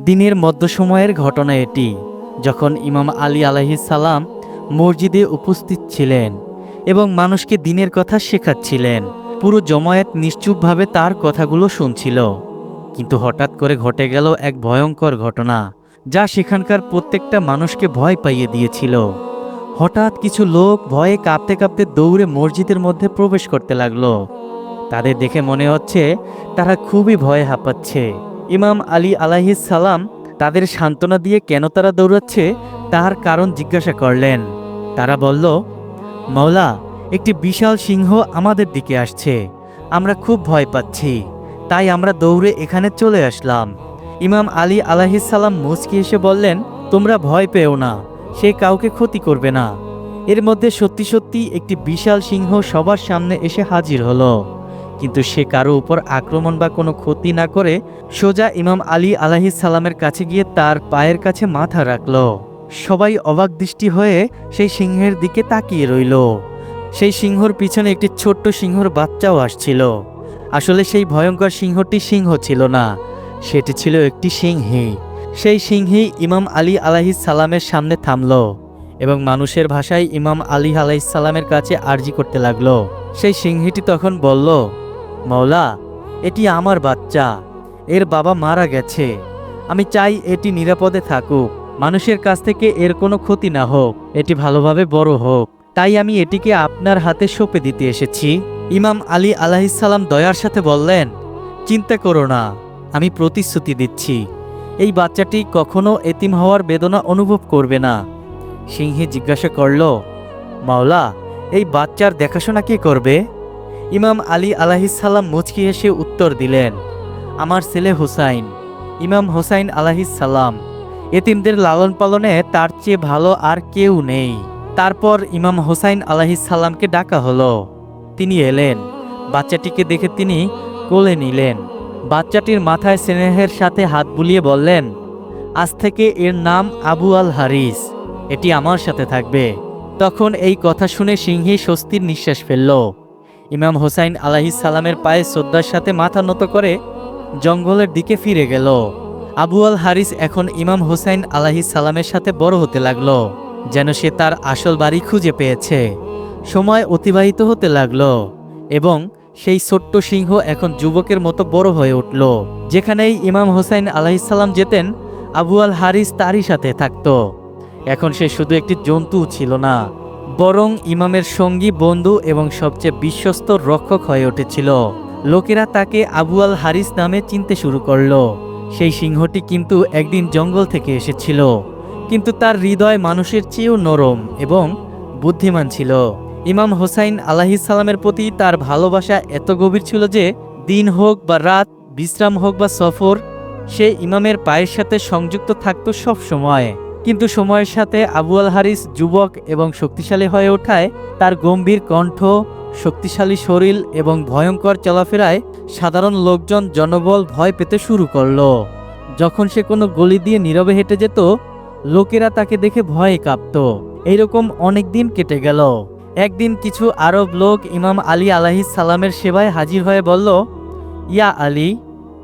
দিনের মধ্য সময়ের ঘটনা এটি, যখন ইমাম আলী সালাম মসজিদে উপস্থিত ছিলেন এবং মানুষকে দিনের কথা শেখাচ্ছিলেন। পুরো জমায়েত নিশ্চুপভাবে তার কথাগুলো শুনছিল। কিন্তু হঠাৎ করে ঘটে গেল এক ভয়ঙ্কর ঘটনা, যা সেখানকার প্রত্যেকটা মানুষকে ভয় পাইয়ে দিয়েছিল। হঠাৎ কিছু লোক ভয়ে কাঁপতে কাঁপতে দৌড়ে মসজিদের মধ্যে প্রবেশ করতে লাগল। তাদের দেখে মনে হচ্ছে তারা খুবই ভয়ে হাঁপাচ্ছে। ইমাম আলী আলাহিস সালাম তাদের সান্ত্বনা দিয়ে কেন তারা দৌড়াচ্ছে, তার কারণ জিজ্ঞাসা করলেন। তারা বলল মৌলা একটি বিশাল সিংহ আমাদের দিকে আসছে। আমরা খুব ভয় পাচ্ছি। তাই আমরা দৌড়ে এখানে চলে আসলাম। ইমাম আলী আলাহিস সালাম মুচকি এসে বললেন, তোমরা ভয় পেও না, সে কাউকে ক্ষতি করবে না। এর মধ্যে সত্যি সত্যি একটি বিশাল সিংহ সবার সামনে এসে হাজির হলো। কিন্তু সে কারও উপর আক্রমণ বা কোনো ক্ষতি না করে সোজা ইমাম আলী আলাহিস সালামের কাছে গিয়ে তার পায়ের কাছে মাথা রাখল। সবাই অবাক দৃষ্টি হয়ে সেই সিংহের দিকে তাকিয়ে রইল। সেই সিংহর পিছনে একটি ছোট্ট সিংহর বাচ্চাও আসছিল। আসলে সেই ভয়ঙ্কর সিংহটি সিংহ ছিল না, সেটি ছিল একটি সিংহী। সেই সিংহী ইমাম আলী আলাহিস সালামের সামনে থামল এবং মানুষের ভাষায় ইমাম আলী আলাইহিস সালামের কাছে আর্জি করতে লাগল। সেই সিংহীটি তখন বলল মৌলা এটি আমার বাচ্চা। এর বাবা মারা গেছে। আমি চাই এটি নিরাপদে থাকুক। মানুষের কাছ থেকে এর কোনো ক্ষতি না হোক। এটি ভালোভাবে বড় হোক। তাই আমি এটিকে আপনার হাতে সঁপে দিতে এসেছি। ইমাম আলী আলাহিসাল্লাম দয়ার সাথে বললেন, চিন্তা করো না, আমি প্রতিশ্রুতি দিচ্ছি। এই বাচ্চাটি কখনো এতিম হওয়ার বেদনা অনুভব করবে না। সিংহে জিজ্ঞাসা করল, মাওলা, এই বাচ্চার দেখাশোনা কে করবে? ইমাম আলী আলাহিসাল্লাম মুচকি হেসে উত্তর দিলেন, আমার ছেলে হুসাইন, ইমাম হোসাইন আলাহিসাল্লাম এতিমদের লালন পালনে তার চেয়ে ভালো আর কেউ নেই। তারপর ইমাম হোসাইন আলাহিসাল্লামকে ডাকা হলো। তিনি এলেন, বাচ্চাটিকে দেখে তিনি কোলে নিলেন। বাচ্চাটির মাথায় স্নেহের সাথে হাত বুলিয়ে বললেন, আজ থেকে এর নাম আবু আল হারিস, এটি আমার সাথে থাকবে। তখন এই কথা শুনে সিংহী স্বস্তির নিঃশ্বাস ফেলল। ইমাম হোসাইন সালামের পায়ে শ্রদ্ধার সাথে মাথা নত করে জঙ্গলের দিকে ফিরে গেল। আবু আল হারিস এখন ইমাম হোসাইন সালামের সাথে বড় হতে লাগল, যেন সে তার আসল বাড়ি খুঁজে পেয়েছে। সময় অতিবাহিত হতে লাগল এবং সেই ছোট্ট সিংহ এখন যুবকের মতো বড় হয়ে উঠল, যেখানেই ইমাম হোসাইন আলাহিসাল্লাম যেতেন, আবু আল হারিস তারই সাথে থাকত। এখন সে শুধু একটি জন্তু ছিল না বরং ইমামের সঙ্গী, বন্ধু এবং সবচেয়ে বিশ্বস্ত রক্ষক হয়ে উঠেছিল। লোকেরা তাকে আবু আল হারিস নামে চিনতে শুরু করল। সেই সিংহটি কিন্তু একদিন জঙ্গল থেকে এসেছিল। কিন্তু তার হৃদয় মানুষের চেয়েও নরম এবং বুদ্ধিমান ছিল। ইমাম হোসাইন আলাহিসাল্লামের প্রতি তার ভালোবাসা এত গভীর ছিল যে দিন হোক বা রাত, বিশ্রাম হোক বা সফর, সে ইমামের পায়ের সাথে সংযুক্ত থাকত সব সময় কিন্তু সময়ের সাথে আবু আল হারিস যুবক এবং শক্তিশালী হয়ে ওঠায় তার গম্ভীর কণ্ঠ, শক্তিশালী শরীর এবং ভয়ঙ্কর চলাফেরায় সাধারণ লোকজন জনবল ভয় পেতে শুরু করল। যখন সে কোনো গলি দিয়ে নীরবে হেঁটে যেত, লোকেরা তাকে দেখে ভয়ে কাঁপত। এইরকম অনেক দিন কেটে গেল। একদিন কিছু আরব লোক ইমাম আলী আলাহিস সালামের সেবায় হাজির হয়ে বলল, ইয়া আলী,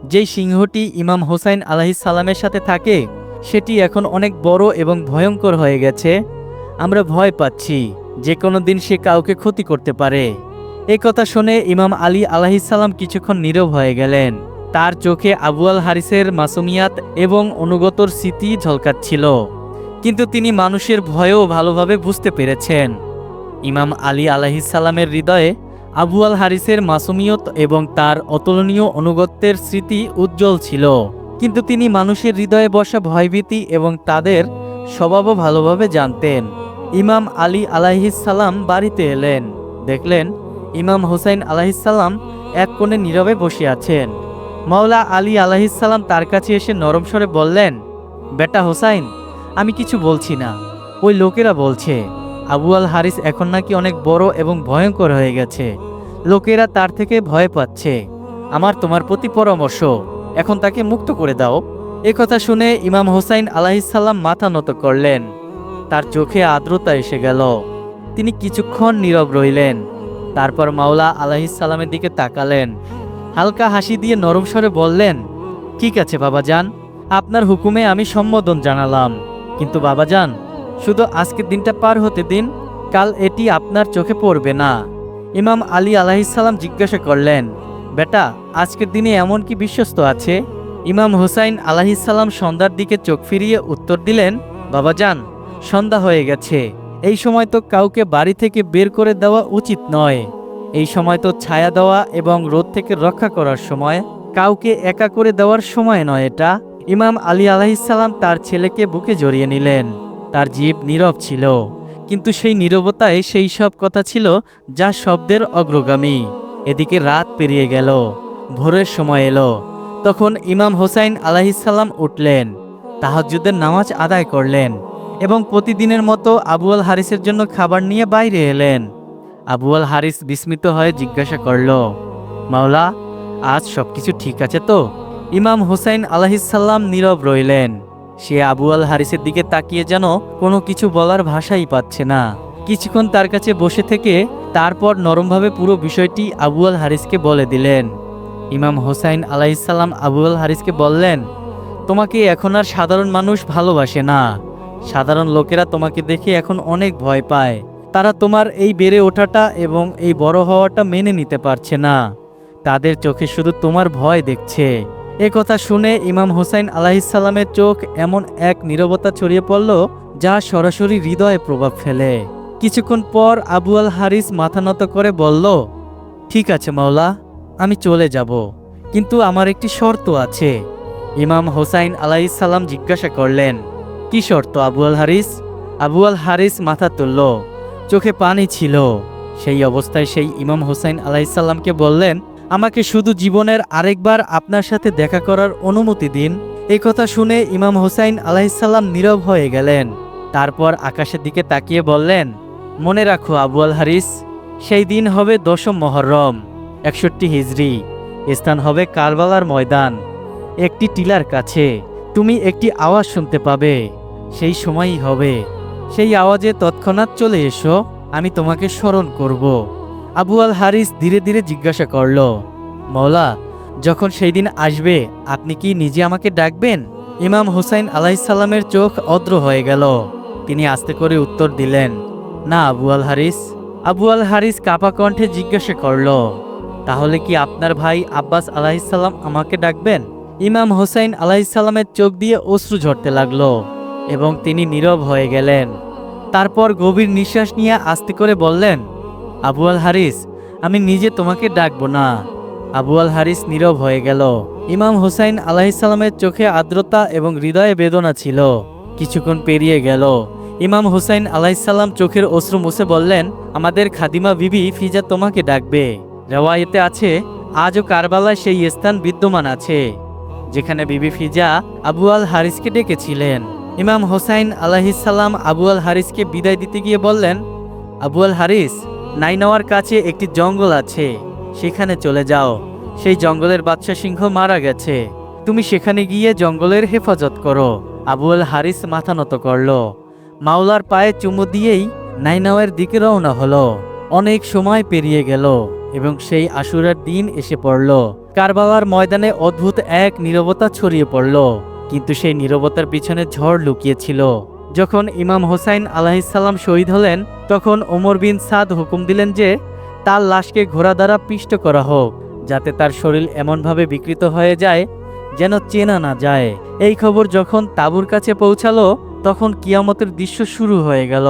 যেই সিংহটি ইমাম হোসাইন আলাহিস সালামের সাথে থাকে সেটি এখন অনেক বড় এবং ভয়ঙ্কর হয়ে গেছে। আমরা ভয় পাচ্ছি, যে কোনো দিন সে কাউকে ক্ষতি করতে পারে। এই কথা শুনে ইমাম আলী আলাহিসাল্লাম কিছুক্ষণ নীরব হয়ে গেলেন। তার চোখে আবু আল হারিসের মাসুমিয়াত এবং অনুগতর স্মৃতি ঝলকাচ্ছিল। কিন্তু তিনি মানুষের ভয়ও ভালোভাবে বুঝতে পেরেছেন। ইমাম আলী আলাহিসাল্লামের হৃদয়ে আবু আল হারিসের মাসুমিয়ত এবং তার অতুলনীয় অনুগত্যের স্মৃতি উজ্জ্বল ছিল। কিন্তু তিনি মানুষের হৃদয়ে বসা ভয়ভীতি এবং তাদের স্বভাবও ভালোভাবে জানতেন। ইমাম আলী আলাহিসাল্লাম বাড়িতে এলেন। দেখলেন, ইমাম হোসাইন আলাহিসাল্লাম এক কোণে নীরবে বসে আছেন। মাওলা আলী আলাহিসাল্লাম তার কাছে এসে নরম স্বরে বললেন, বেটা হোসাইন, আমি কিছু বলছি না। ওই লোকেরা বলছে, আবু আল হারিস এখন নাকি অনেক বড় এবং ভয়ঙ্কর হয়ে গেছে। লোকেরা তার থেকে ভয় পাচ্ছে। আমার তোমার প্রতি পরামর্শ। এখন তাকে মুক্ত করে দাও। এ কথা শুনে ইমাম হোসাইন আলাহিসাল্লাম মাথা নত করলেন। তার চোখে আর্দ্রতা এসে গেল। তিনি কিছুক্ষণ নীরব রইলেন। তারপর মাওলা আলাহিসাল্লামের দিকে তাকালেন। হালকা হাসি দিয়ে নরম স্বরে বললেন, ঠিক আছে বাবা যান আপনার হুকুমে আমি সম্বোধন জানালাম। কিন্তু বাবাজান, শুধু আজকের দিনটা পার হতে দিন, কাল এটি আপনার চোখে পড়বে না। ইমাম আলী আলাহিসাল্লাম জিজ্ঞাসা করলেন বেটা, আজকের দিনে এমন কি বিশ্বস্ত আছে? ইমাম হুসাইন আলাহিসাল্লাম সন্ধ্যার দিকে চোখ ফিরিয়ে উত্তর দিলেন বাবাজান সন্ধ্যা হয়ে গেছে। এই সময় তো কাউকে বাড়ি থেকে বের করে দেওয়া উচিত নয়। এই সময় তো ছায়া দেওয়া এবং রোদ থেকে রক্ষা করার সময়। কাউকে একা করে দেওয়ার সময় নয় এটা। ইমাম আলী আলাহিসাল্লাম তার ছেলেকে বুকে জড়িয়ে নিলেন। তার জীব নীরব ছিল। কিন্তু সেই নীরবতায় সেই সব কথা ছিল যা শব্দের অগ্রগামী। এদিকে রাত পেরিয়ে গেল। ভোরের সময় এলো। তখন ইমাম হোসাইন আলাহিসাল্লাম উঠলেন। তাহাজ্জুদের নামাজ আদায় করলেন এবং প্রতিদিনের মতো আবু আল হারিসের জন্য খাবার নিয়ে বাইরে এলেন। আবু আল হারিস বিস্মিত হয়ে জিজ্ঞাসা করল, মাওলা, আজ সবকিছু ঠিক আছে তো? ইমাম হুসাইন আলাহিসাল্লাম নীরব রইলেন। সে আবু আল হারিসের দিকে তাকিয়ে যেন কোনো কিছু বলার ভাষাই পাচ্ছে না। কিছুক্ষণ তার কাছে বসে থেকে তারপর নরমভাবে পুরো বিষয়টি আবু আল হারিসকে বলে দিলেন। ইমাম হোসাইন আলাইসাল্লাম আবু আল হারিসকে বললেন, তোমাকে এখন আর সাধারণ মানুষ ভালোবাসে না। সাধারণ লোকেরা তোমাকে দেখে এখন অনেক ভয় পায়। তারা তোমার এই বেড়ে ওঠাটা এবং এই বড় হওয়াটা মেনে নিতে পারছে না। তাদের চোখে শুধু তোমার ভয় দেখছে। এ কথা শুনে ইমাম হোসাইন আলাহিসাল্লামের চোখ এমন এক নীরবতা ছড়িয়ে পড়ল, যা সরাসরি হৃদয়ে প্রভাব ফেলে। কিছুক্ষণ পর আবু আল হারিস মাথা নত করে বলল, ঠিক আছে মাওলা, আমি চলে যাব। কিন্তু আমার একটি শর্ত আছে। ইমাম হোসাইন আলাইসাল্লাম জিজ্ঞাসা করলেন, কি শর্ত আবু আল হারিস? আবু আল হারিস মাথা তুলল, চোখে পানি ছিল। সেই অবস্থায় সেই ইমাম হোসাইন আলাইসাল্লামকে বললেন, আমাকে শুধু জীবনের আরেকবার আপনার সাথে দেখা করার অনুমতি দিন। এই কথা শুনে ইমাম হোসাইন আলাইসাল্লাম নীরব হয়ে গেলেন। তারপর আকাশের দিকে তাকিয়ে বললেন মনে রাখো, আবু আল হারিস সেই দিন হবে দশম মহরম, একষট্টি হিজড়ি স্থান হবে কারবালার ময়দান, একটি টিলার কাছে। তুমি একটি আওয়াজ শুনতে পাবে, সেই সময়ই হবে। সেই আওয়াজে তৎক্ষণাৎ চলে এসো, আমি তোমাকে স্মরণ করব। আবু আল হারিস ধীরে ধীরে জিজ্ঞাসা করল মৌলা যখন সেই দিন আসবে, আপনি কি নিজে আমাকে ডাকবেন? ইমাম হুসাইন আলাইসাল্লামের চোখ অদ্র হয়ে গেল। তিনি আস্তে করে উত্তর দিলেন না, আবু আল হারিস আবু আল হারিস কাপা কণ্ঠে জিজ্ঞাসা করল, তাহলে কি আপনার ভাই আব্বাস আলাহিসাল্লাম আমাকে ডাকবেন? ইমাম হোসাইন আলাহিসাল্লামের চোখ দিয়ে অশ্রু ঝরতে লাগল এবং তিনি নীরব হয়ে গেলেন। তারপর গভীর নিঃশ্বাস নিয়ে আস্তে করে বললেন, আবু আল হারিস আমি নিজে তোমাকে ডাকবো না। আবু আল হারিস নীরব হয়ে গেল। ইমাম হোসাইন আলাহিসাল্লামের চোখে আর্দ্রতা এবং হৃদয়ে বেদনা ছিল। কিছুক্ষণ পেরিয়ে গেল। ইমাম হুসাইন আলাইসাল্লাম চোখের অশ্রু মুছে বললেন, আমাদের খাদিমা বিবি ফিজা তোমাকে ডাকবে। রেওয়ায়েতে আছে, আজও কারবালায় সেই স্থান বিদ্যমান আছে, যেখানে বিবি ফিজা আবু আল হারিসকে ডেকেছিলেন। ইমাম হোসাইন আলাহিসাল্লাম আবু আল হারিসকে বিদায় দিতে গিয়ে বললেন, আবু আল হারিস, নাইনাওয়ার কাছে একটি জঙ্গল আছে, সেখানে চলে যাও। সেই জঙ্গলের বাদশা সিংহ মারা গেছে। তুমি সেখানে গিয়ে জঙ্গলের হেফাজত করো। আবু আল হারিস মাথা নত করল। মাওলার পায়ে চুমু দিয়েই নাইনাওয়ের দিকে রওনা হলো। অনেক সময় পেরিয়ে গেল এবং সেই আশুরার দিন এসে পড়ল। কারবালার ময়দানে অদ্ভুত এক নীরবতা ছড়িয়ে পড়ল, কিন্তু সেই নীরবতার পিছনে ঝড় লুকিয়েছিল। যখন ইমাম হোসাইন আলাহিসাল্লাম শহীদ হলেন, তখন ওমর বিন সাদ হুকুম দিলেন যে তার লাশকে ঘোড়া দ্বারা পিষ্ট করা হোক, যাতে তার শরীর এমনভাবে বিকৃত হয়ে যায় যেন চেনা না যায়। এই খবর যখন তাবুর কাছে পৌঁছালো, তখন কিয়ামতের দৃশ্য শুরু হয়ে গেল।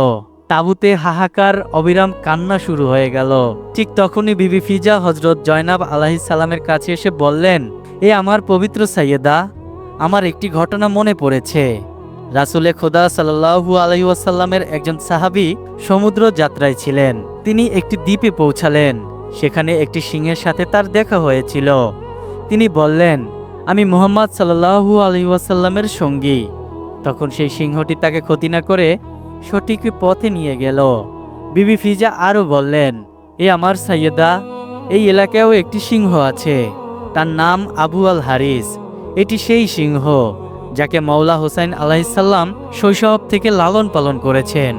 তাবুতে হাহাকার, অবিরাম কান্না শুরু হয়ে গেল। ঠিক তখনই বিবি ফিজা হজরত জয়নাব আলাহি সালামের কাছে এসে বললেন, এ আমার পবিত্র সাইয়েদা, আমার একটি ঘটনা মনে পড়েছে। রাসুলে খোদা সাল্লাহু আলহিউসাল্লামের একজন সাহাবি সমুদ্র যাত্রায় ছিলেন। তিনি একটি দ্বীপে পৌঁছালেন। সেখানে একটি সিংহের সাথে তার দেখা হয়েছিল। তিনি বললেন আমি মোহাম্মদ সাল্লাহু আলহিউসাল্লামের সঙ্গী। তখন সেই সিংহটি তাকে ক্ষতি না করে সঠিক পথে নিয়ে গেল। বিবি ফিজা আরও বললেন, এ আমার সাইয়েদা, এই এলাকায়ও একটি সিংহ আছে। তার নাম আবু আল হারিস এটি সেই সিংহ যাকে মৌলা হোসাইন আলাহিসাল্লাম শৈশব থেকে লালন পালন করেছেন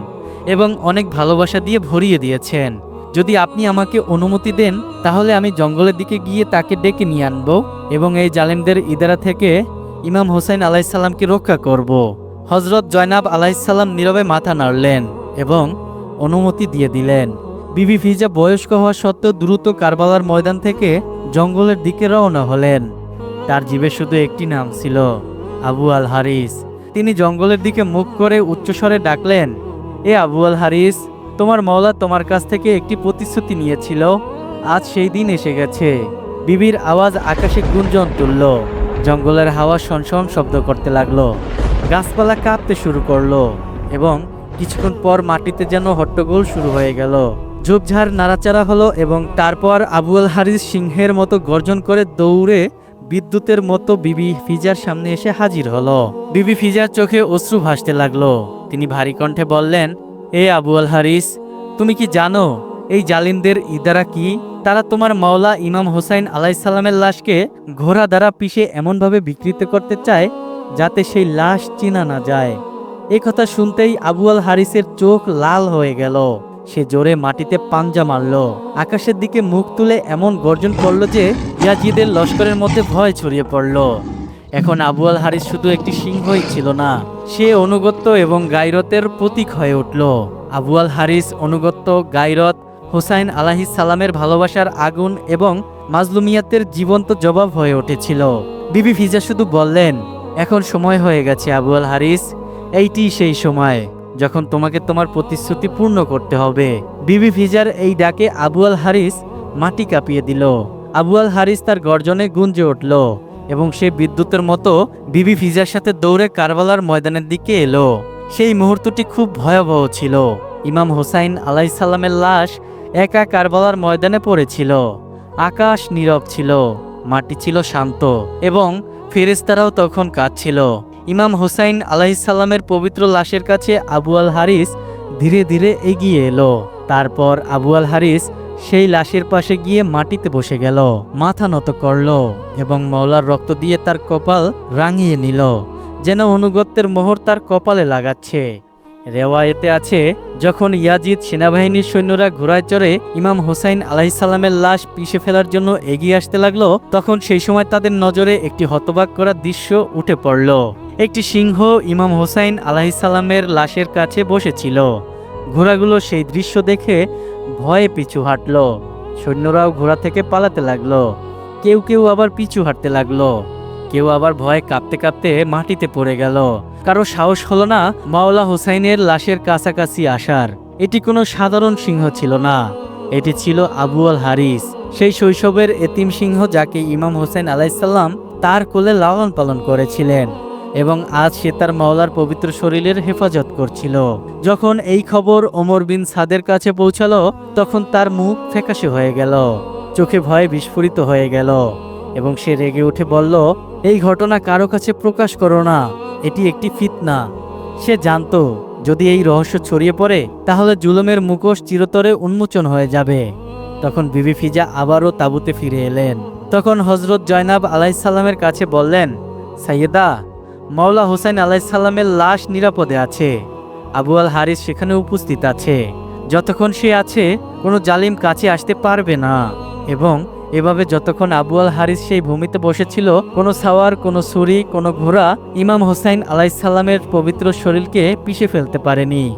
এবং অনেক ভালোবাসা দিয়ে ভরিয়ে দিয়েছেন। যদি আপনি আমাকে অনুমতি দেন, তাহলে আমি জঙ্গলের দিকে গিয়ে তাকে ডেকে নিয়ে আনব এবং এই জালেমদের ইদারা থেকে ইমাম হোসেন আলাইসাল্লামকে রক্ষা করব। হজরত জয়নাব আলাইসাল্লাম নীরবে মাথা নাড়লেন এবং অনুমতি দিয়ে দিলেন। বিবি ফিজা বয়স্ক হওয়া সত্ত্বেও দ্রুত কারবালার ময়দান থেকে জঙ্গলের দিকে রওনা হলেন। তার জীবে শুধু একটি নাম ছিল, আবু আল হারিস তিনি জঙ্গলের দিকে মুখ করে উচ্চস্বরে ডাকলেন, এ আবু আল হারিস তোমার মওলা তোমার কাছ থেকে একটি প্রতিশ্রুতি নিয়েছিল। আজ সেই দিন এসে গেছে। বিবির আওয়াজ আকাশে গুঞ্জন তুলল। জঙ্গলের হাওয়া সনসন শব্দ করতে লাগল। গাছপালা কাঁপতে শুরু করল এবং কিছুক্ষণ পর মাটিতে যেন হট্টগোল শুরু হয়ে গেল। ঝোপঝাড় নাড়াচাড়া হলো এবং তারপর আবু আল হারিস সিংহের মতো গর্জন করে দৌড়ে বিদ্যুতের মতো বিবি ফিজার সামনে এসে হাজির হলো। বিবি ফিজার চোখে অশ্রু ভাসতে লাগল। তিনি ভারী কণ্ঠে বললেন এ আবু আল হারিস, তুমি কি জানো এই জালিমদের ইদারা কি? তারা তোমার মাওলা ইমাম হোসাইন আলাইসাল্লামের লাশকে ঘোড়া দ্বারা পিষে এমনভাবে বিকৃত করতে চায় যাতে সেই লাশ চিনা না যায়। এই কথা শুনতেই আবু আল হারিসের চোখ লাল হয়ে গেল। সে জোরে মাটিতে পাঞ্জা মারল। আকাশের দিকে মুখ তুলে এমন গর্জন করল যে ইয়াজিদের লস্করের মধ্যে ভয় ছড়িয়ে পড়ল। এখন আবু আল হারিস শুধু একটি সিংহই ছিল না, সে অনুগত্য এবং গাইরতের প্রতীক হয়ে উঠল। আবু আল হারিস অনুগত্য গাইরত হোসাইন আলাহিস সালামের ভালোবাসার আগুন এবং মাজলুমিয়াতের জীবন্ত জবাব হয়ে উঠেছিল। বিবি ফিজা শুধু বললেন, এখন সময় হয়ে গেছে আবু আল হারিস এইটি সেই সময় যখন তোমাকে তোমার প্রতিশ্রুতি পূর্ণ করতে হবে। বিবি ফিজার এই ডাকে আবু আল হারিস মাটি কাঁপিয়ে দিল। আবু আল হারিস তার গর্জনে গুঞ্জে উঠল। এবং সে বিদ্যুতের মতো বিবি ফিজার সাথে দৌড়ে কারবালার ময়দানের দিকে এলো। সেই মুহূর্তটি খুব ভয়াবহ ছিল। ইমাম হোসাইন আলাইসাল্লামের লাশ একা কারবালার ময়দানে পড়েছিল। আকাশ নীরব ছিল, মাটি ছিল শান্ত এবং ফেরেস্তারাও তখন কাঁদছিল। ইমাম হোসাইন আলাইসাল্লামের পবিত্র লাশের কাছে আবু আল হারিস ধীরে ধীরে এগিয়ে এলো। তারপর আবু আল হারিস সেই লাশের পাশে গিয়ে মাটিতে বসে গেল, মাথা নত করল এবং মৌলার রক্ত দিয়ে তার কপাল রাঙিয়ে নিল, যেন অনুগত্যের মোহর তার কপালে লাগাচ্ছে। রেওয়ায়েতে আছে, যখন ইয়াজিদ সেনাবাহিনীর সৈন্যরা ঘোড়ায় চড়ে ইমাম হোসাইন আলাহিসাল্লামের লাশ পিষে ফেলার জন্য এগিয়ে আসতে লাগল, তখন সেই সময় তাদের নজরে একটি হতবাক করা দৃশ্য উঠে পড়ল। একটি সিংহ ইমাম হোসাইন আলাহিসাল্লামের লাশের কাছে বসেছিল। ঘোড়াগুলো সেই দৃশ্য দেখে ভয়ে পিছু হাঁটল। সৈন্যরাও ঘোড়া থেকে পালাতে লাগল। কেউ কেউ আবার পিছু হাঁটতে লাগল। কেউ আবার ভয়ে কাঁপতে কাঁপতে মাটিতে পড়ে গেল। কারও সাহস হলো না মাওলা হোসাইনের লাশের কাছাকাছি আসার। এটি কোনো সাধারণ সিংহ ছিল না। এটি ছিল আবু আল হারিস। সেই শৈশবের এতিম সিংহ যাকে ইমাম হোসেন আলাইসাল্লাম তার কোলে লালন পালন করেছিলেন। এবং আজ সে তার মাওলার পবিত্র শরীরের হেফাজত করছিল। যখন এই খবর ওমর বিন সাদের কাছে পৌঁছালো, তখন তার মুখ ফ্যাকাশে হয়ে গেল। চোখে ভয়ে বিস্ফোরিত হয়ে গেল এবং সে রেগে উঠে বলল, এই ঘটনা কারও কাছে প্রকাশ করো না, এটি একটি ফিতনা। সে জানতো, যদি এই রহস্য ছড়িয়ে পড়ে, তাহলে জুলুমের মুখোশ চিরতরে উন্মোচন হয়ে যাবে। তখন বিবি ফিজা আবারও তাঁবুতে ফিরে এলেন। তখন হজরত জয়নাব আলাইসাল্লামের কাছে বললেন, সাইয়েদা মাওলা হোসেন আলাইসাল্লামের লাশ নিরাপদে আছে। আবু আল হারিস সেখানে উপস্থিত আছে। যতক্ষণ সে আছে, কোনো জালিম কাছে আসতে পারবে না। এবং এভাবে যতক্ষণ আবু আল হারিস সেই ভূমিতে বসেছিল, কোনো সাওয়ার, কোনো ছুরি, কোনো ঘোড়া ইমাম হোসাইন আলাইসাল্লামের পবিত্র শরীরকে পিষে ফেলতে পারেনি।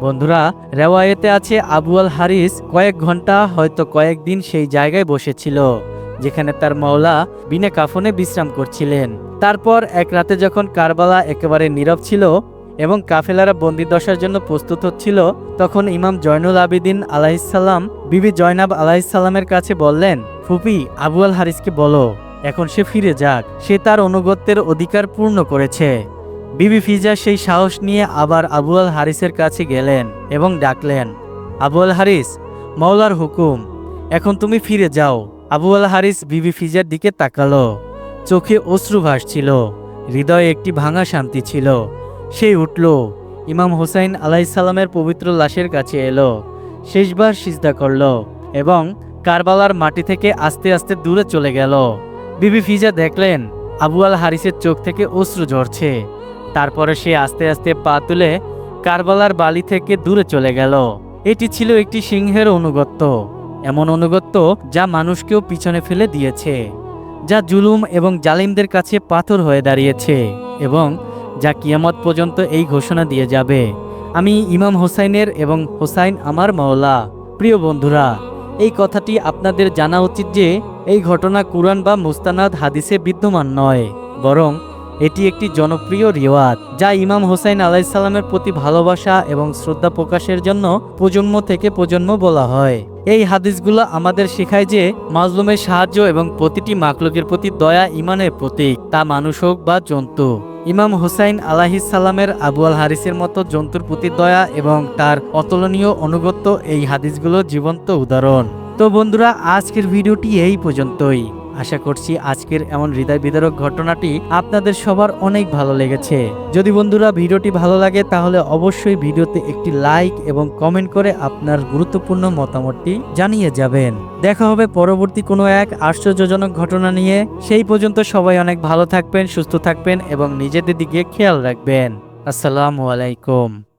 বন্ধুরা, রেওয়ায়েতে আছে আবু আল হারিস, কয়েক ঘণ্টা হয়তো কয়েকদিন সেই জায়গায় বসেছিল। যেখানে তার মাওলা বিনে কাফনে বিশ্রাম করছিলেন। তারপর এক রাতে যখন কারবালা একেবারে নীরব ছিল এবং কাফেলারা বন্দিদশার জন্য প্রস্তুত হচ্ছিল, তখন ইমাম জয়নুল আবিদিন আলাহিসাল্লাম বিবি জয়নাব আলাহিসাল্লামের কাছে বললেন, ফুপি, আবু আল হারিসকে বলো, এখন সে ফিরে যাক। সে তার অনুগত্যের অধিকার পূর্ণ করেছে। বিবি ফিজা সেই সাহস নিয়ে আবার আবু আল হারিসের কাছে গেলেন এবং ডাকলেন, আবু আল হারিস মৌলার হুকুম, এখন তুমি ফিরে যাও। আবু আল হারিস বিবি ফিজার দিকে তাকালো। চোখে অশ্রু ভাসছিল, হৃদয়ে একটি ভাঙা শান্তি ছিল। সে উঠল, ইমাম হোসাইন আলাইসাল্লামের পবিত্র লাশের কাছে এলো। শেষবার সিজদা করল এবং কারবালার মাটি থেকে আস্তে আস্তে দূরে চলে গেল। বিবি ফিজা দেখলেন আবু আল হারিসের চোখ থেকে অশ্রু ঝরছে। তারপরে সে আস্তে আস্তে পা তুলে কারবালার বালি থেকে দূরে চলে গেল। এটি ছিল একটি সিংহের অনুগত্য। এমন অনুগত্য যা মানুষকেও পিছনে ফেলে দিয়েছে, যা জুলুম এবং জালিমদের কাছে পাথর হয়ে দাঁড়িয়েছে এবং যা কিয়ামত পর্যন্ত এই ঘোষণা দিয়ে যাবে। আমি ইমাম হোসাইনের এবং হোসাইন আমার মাওলা। প্রিয় বন্ধুরা, এই কথাটি আপনাদের জানা উচিত যে এই ঘটনা কুরআন বা মুস্তানাদ হাদিসে বিদ্যমান নয়, বরং এটি একটি জনপ্রিয় রিওয়াজ, যা ইমাম হোসাইন আলাইসাল্লামের প্রতি ভালোবাসা এবং শ্রদ্ধা প্রকাশের জন্য প্রজন্ম থেকে প্রজন্ম বলা হয়। এই হাদিসগুলো আমাদের শেখায় যে মাজলুমের সাহায্য এবং প্রতিটি মাকলুকের প্রতি দয়া ইমানের প্রতীক, তা মানুষ হোক বা জন্তু। ইমাম হোসাইন আলাহিস সালামের আবু আল হারিসের মতো জন্তুর প্রতি দয়া এবং তার অতুলনীয় অনুগত্য এই হাদিসগুলো জীবন্ত উদাহরণ। তো বন্ধুরা, আজকের ভিডিওটি এই পর্যন্তই। আশা করছি আজকের এমন হৃদয় বিদারক ঘটনাটি আপনাদের সবার অনেক ভালো লেগেছে। যদি বন্ধুরা ভিডিওটি ভালো লাগে, তাহলে অবশ্যই ভিডিওতে একটি লাইক এবং কমেন্ট করে আপনার গুরুত্বপূর্ণ মতামতটি জানিয়ে যাবেন। দেখা হবে পরবর্তী কোনো এক আশ্চর্যজনক ঘটনা নিয়ে। সেই পর্যন্ত সবাই অনেক ভালো থাকবেন, সুস্থ থাকবেন এবং নিজেদের দিকে খেয়াল রাখবেন। আসসালামু আলাইকুম।